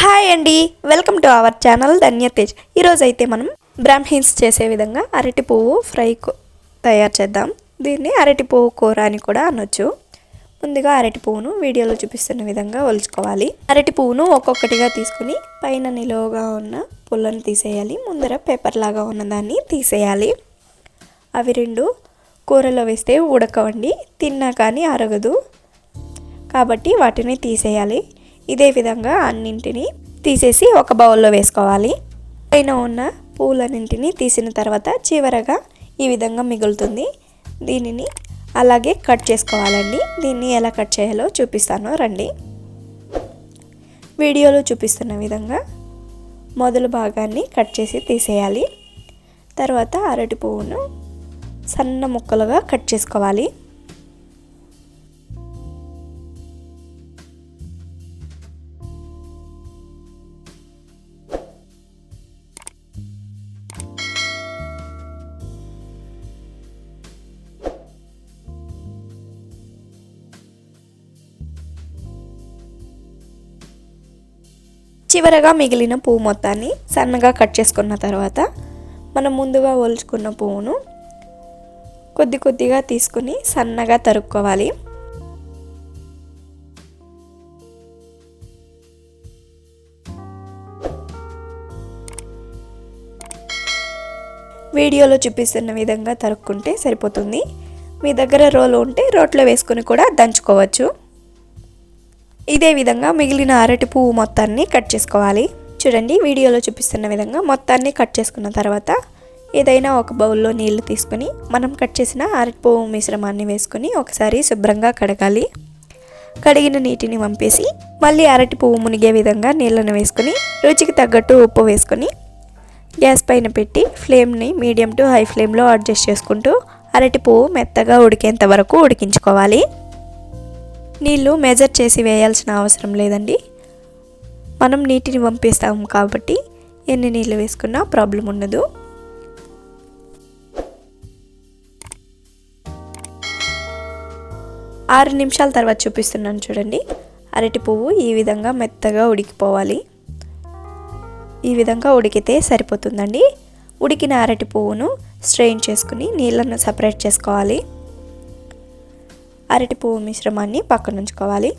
Hi అండి. Welcome to our channel Dhanyatej ఈరోజు అయితే మనం బ్రాహ్మిన్స్ చేసే విధంగా అరటి పువ్వు ఫ్రై తయారు చేద్దాం. దీన్ని అరటి పువ్వు కూర అని కూడా అనొచ్చు. ముందుగా అరటి పువ్వును వీడియోలో చూపిస్తున్న విధంగా ఒలుచుకోవాలి. అరటి పువ్వును ఒక్కొక్కటిగా తీసుకుని పైన నిలువగా ఉన్న పుల్లను తీసేయాలి. ముందర పేపర్ లాగా ఉన్నదాన్ని తీసేయాలి. అవి రెండు కూరలో వేస్తే ఉడకవండి. తిన్నా కానీ అరగదు. కాబట్టి వాటిని తీసేయాలి. ఇదే విధంగా అన్నింటినీ తీసేసి ఒక బౌల్లో వేసుకోవాలి. పైన ఉన్న పూలన్నింటినీ తీసిన తర్వాత చివరగా ఈ విధంగా మిగులుతుంది. దీనిని అలాగే కట్ చేసుకోవాలండి. దీన్ని ఎలా కట్ చేయాలో చూపిస్తాను. రండి. వీడియోలో చూపిస్తున్న విధంగా మొదలు భాగాన్ని కట్ చేసి తీసేయాలి. తర్వాత అరటి పువ్వును సన్న ముక్కలుగా కట్ చేసుకోవాలి. చివరగా మిగిలిన పువ్వు మొత్తాన్ని సన్నగా కట్ చేసుకున్న తర్వాత మనం ముందుగా ఒలుచుకున్న పువ్వును కొద్ది కొద్దిగా తీసుకుని సన్నగా తరుక్కోవాలి. వీడియోలో చూపిస్తున్న విధంగా తరుక్కుంటే సరిపోతుంది. మీ దగ్గర రోలు ఉంటే రోట్లో వేసుకొని కూడా దంచుకోవచ్చు. ఇదే విధంగా మిగిలిన అరటి పువ్వు మొత్తాన్ని కట్ చేసుకోవాలి. చూడండి వీడియోలో చూపిస్తున్న విధంగా మొత్తాన్ని కట్ చేసుకున్న తర్వాత ఏదైనా ఒక బౌల్లో నీళ్ళు తీసుకుని మనం కట్ చేసిన అరటి పువ్వు మిశ్రమాన్ని వేసుకొని ఒకసారి శుభ్రంగా కడగాలి. కడిగిన నీటిని వంపేసి మళ్ళీ అరటి పువ్వు మునిగే విధంగా నీళ్ళను వేసుకొని రుచికి తగ్గట్టు ఉప్పు వేసుకొని గ్యాస్ పైన పెట్టి ఫ్లేమ్ని మీడియం టు హై ఫ్లేమ్లో అడ్జస్ట్ చేసుకుంటూ అరటి పువ్వు మెత్తగా ఉడికేంత వరకు ఉడికించుకోవాలి. నీళ్ళు మెజర్ చేసి వేయాల్సిన అవసరం లేదండి. మనం నీటిని పంపిస్తాము కాబట్టి ఎన్ని నీళ్ళు వేసుకున్నా ప్రాబ్లం ఉండదు. ఆరు నిమిషాల తర్వాత చూపిస్తున్నాను చూడండి. అరటి పువ్వు ఈ విధంగా మెత్తగా ఉడికిపోవాలి. ఈ విధంగా ఉడికితే సరిపోతుందండి. ఉడికిన అరటి పువ్వును స్ట్రెయిన్ చేసుకుని నీళ్ళను సపరేట్ చేసుకోవాలి. అరటి పువ్వు మిశ్రమాన్ని పక్కన ఉంచుకోవాలి.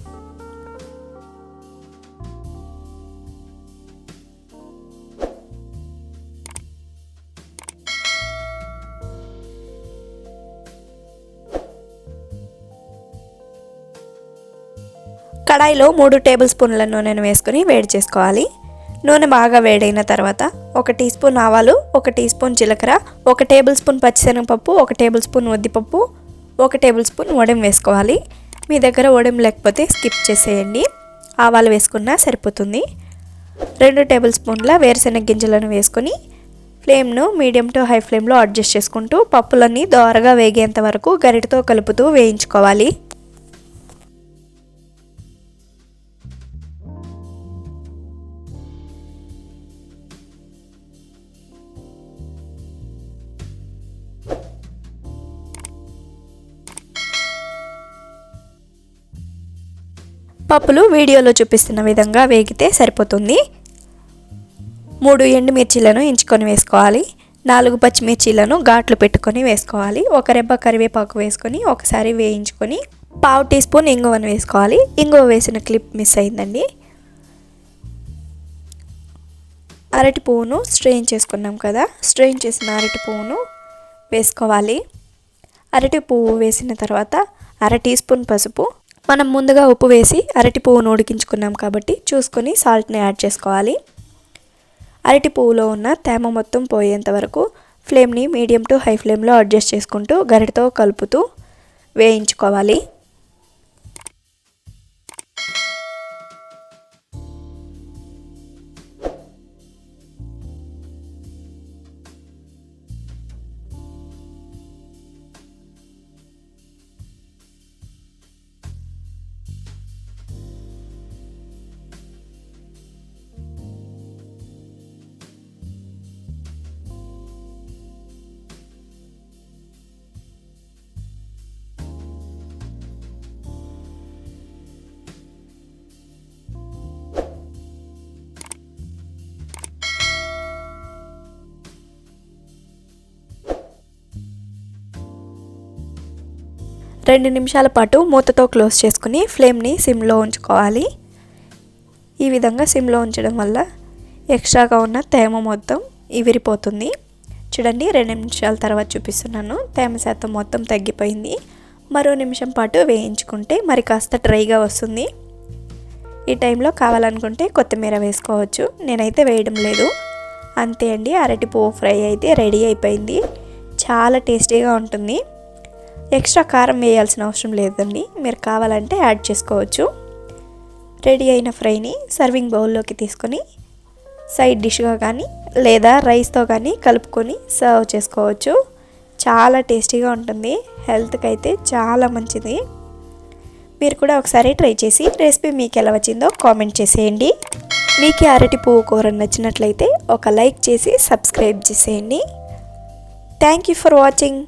కడాయిలో మూడు టేబుల్ స్పూన్ల నూనెను వేసుకుని వేడి చేసుకోవాలి. నూనె బాగా వేడైన తర్వాత ఒక టీ స్పూన్ ఆవాలు ఒక టీ స్పూన్ జీలకర్ర ఒక టేబుల్ స్పూన్ పచ్చిశనగపప్పు ఒక టేబుల్ స్పూన్ ఉద్దిపప్పు ఒక టేబుల్ స్పూన్ వడెం వేసుకోవాలి. మీ దగ్గర వడెం లేకపోతే స్కిప్ చేసేయండి. ఆవాలు వేసుకున్నా సరిపోతుంది. రెండు టేబుల్ స్పూన్ల వేరుశెనగ గింజలను వేసుకొని ఫ్లేమ్ను మీడియం టు హై ఫ్లేమ్లో అడ్జస్ట్ చేసుకుంటూ పప్పులన్నీ దోరగా వేగేంత వరకు గరిటతో కలుపుతూ వేయించుకోవాలి. పప్పులు వీడియోలో చూపిస్తున్న విధంగా వేగితే సరిపోతుంది. మూడు ఎండుమిర్చీలను ఎంచుకొని వేసుకోవాలి. నాలుగు పచ్చిమిర్చీలను ఘాట్లు పెట్టుకొని వేసుకోవాలి. ఒక రెబ్బ కరివేపాకు వేసుకొని ఒకసారి వేయించుకొని పావు టీ స్పూన్ ఇంగువను వేసుకోవాలి. ఇంగువ వేసిన క్లిప్ మిస్ అయిందండి. అరటి పువ్వును స్ట్రెయిన్ చేసుకున్నాం కదా స్ట్రెయిన్ చేసిన అరటి పువ్వును వేసుకోవాలి. అరటి పువ్వు వేసిన తర్వాత అర టీ స్పూన్ పసుపు మనం ముందుగా ఉప్పు వేసి అరటి పువ్వును ఉడికించుకున్నాం కాబట్టి చూసుకొని సాల్ట్ని యాడ్ చేసుకోవాలి. అరటి పువ్వులో ఉన్న తేమ మొత్తం పోయేంత వరకు ఫ్లేమ్ని మీడియం టు హై ఫ్లేమ్లో అడ్జస్ట్ చేసుకుంటూ గరిటతో కలుపుతూ వేయించుకోవాలి. రెండు నిమిషాల పాటు మూతతో క్లోజ్ చేసుకుని ఫ్లేమ్ని సిమ్లో ఉంచుకోవాలి. ఈ విధంగా సిమ్లో ఉంచడం వల్ల ఎక్స్ట్రాగా ఉన్న తేమ మొత్తం ఇవిరిపోతుంది. చూడండి రెండు నిమిషాల తర్వాత చూపిస్తున్నాను. తేమ శాతం మొత్తం తగ్గిపోయింది. మరో నిమిషం పాటు వేయించుకుంటే మరి కాస్త డ్రైగా వస్తుంది. ఈ టైంలో కావాలనుకుంటే కొత్తిమీర వేసుకోవచ్చు. నేనైతే వేయడం లేదు. అంతే అండి అరటి పువ్వు ఫ్రై అయితే రెడీ అయిపోయింది. చాలా టేస్టీగా ఉంటుంది. ఎక్స్ట్రా కారం వేయాల్సిన అవసరం లేదండి. మీరు కావాలంటే యాడ్ చేసుకోవచ్చు. రెడీ అయిన ఫ్రైని సర్వింగ్ బౌల్లోకి తీసుకొని సైడ్ డిష్గా కానీ లేదా రైస్తో కానీ కలుపుకొని సర్వ్ చేసుకోవచ్చు. చాలా టేస్టీగా ఉంటుంది. హెల్త్కి అయితే చాలా మంచిది. మీరు కూడా ఒకసారి ట్రై చేసి రెసిపీ మీకు ఎలా వచ్చిందో కామెంట్ చేసేయండి. మీకు అరటి పువ్వు కూర నచ్చినట్లయితే ఒక లైక్ చేసి సబ్స్క్రైబ్ చేసేయండి. Thank you for watching.